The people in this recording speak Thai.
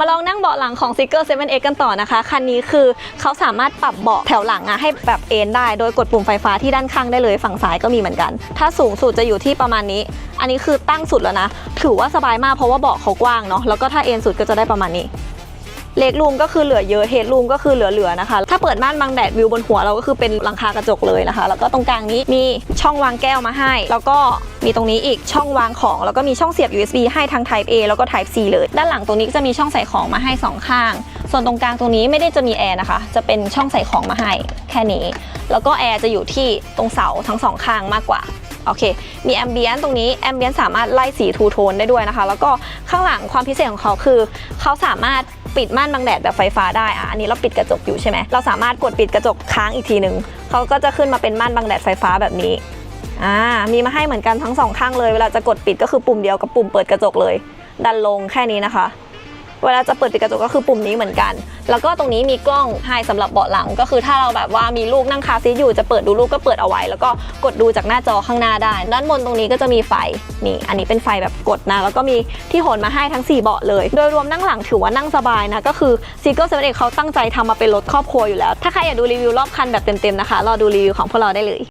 มาลองนั่งเบาะหลังของ s i g e r 7X กันต่อนะคะ คันนี้คือเขาสามารถปรับเบาะแถวหลังอะให้แบบเอนได้ โดยกดปุ่มไฟฟ้าที่ด้านข้างได้เลยฝั่งซ้ายก็มีเหมือนกัน ถ้าสูงสุดจะอยู่ที่ประมาณนี้ อันนี้คือตั้งสุดแล้วนะ ถือว่าสบายมากเพราะว่าเบาะเขากว้างเนาะแล้วก็ถ้าเอนสุดก็จะได้ประมาณนี้ เล็กรูมก็คือเหลือเยอะเฮดรูมก็คือเหลือๆนะคะ ถ้าเปิดม่านบังแดดวิวบนหัวเราก็คือเป็นหลังคากระจกเลยนะคะ แล้วก็ตรงกลางนี้มีช่องวางแก้วมาให้ แล้วก็มีตรงนี้อีกช่องวางของ แล้วก็มีช่องเสียบ USB ให้ทั้ง Type A แล้วก็ Type C เลย ด้านหลังตรงนี้ก็จะมีช่องใส่ของมาให้สองข้าง ส่วนตรงกลางตรงนี้ไม่ได้จะมีแอร์นะคะ จะเป็นช่องใส่ของมาให้แค่นี้ แล้วก็แอร์จะอยู่ที่ตรงเสาทั้งสองข้างมากกว่าโอเค มีแอมเบียนตรงนี้ แอมเบียนสามารถไล่สีทูโทนได้ด้วยนะคะ แล้วก็ข้างหลังความพิเศษของเขาคือ เขาสามารถ ปิดม่านบังแดดแบบไฟฟ้าได้อะอันนี้เราปิดกระจกอยู่ใช่ไหมเราสามารถกดปิดกระจกค้างอีกทีหนึ่งเขาก็จะขึ้นมาเป็นม่านบังแดดไฟฟ้าแบบนี้อ่ามีมาให้เหมือนกันทั้งสองข้างเลยเวลาจะกดปิดก็คือปุ่มเดียวกับปุ่มเปิดกระจกเลย ดันลงแค่นี้นะคะ เวลาจะเปิดปิดกระจกก็คือปุ่มนี้เหมือนกัน แล้วก็ตรงนี้มีกล้องให้สำหรับเบาะหลัง ก็คือถ้าเราแบบว่ามีลูกนั่งคาซีทอยู่จะเปิดดูลูกก็เปิดเอาไว้ แล้วก็กดดูจากหน้าจอข้างหน้าได้ ด้านบนตรงนี้ก็จะมีไฟนี่ อันนี้เป็นไฟแบบกดนะ แล้วก็มีที่โหนมาให้ทั้ง 4 เบาะเลย โดยรวมนั่งหลังถือว่านั่งสบายนะ ก็คือซีเกิลเซเว่นเอกเขาตั้งใจทำมาเป็นรถครอบครัวอยู่แล้ว ถ้าใครอยากดูรีวิวรอบคันแบบเต็มๆนะคะรอดูรีวิวของพวกเราได้เลย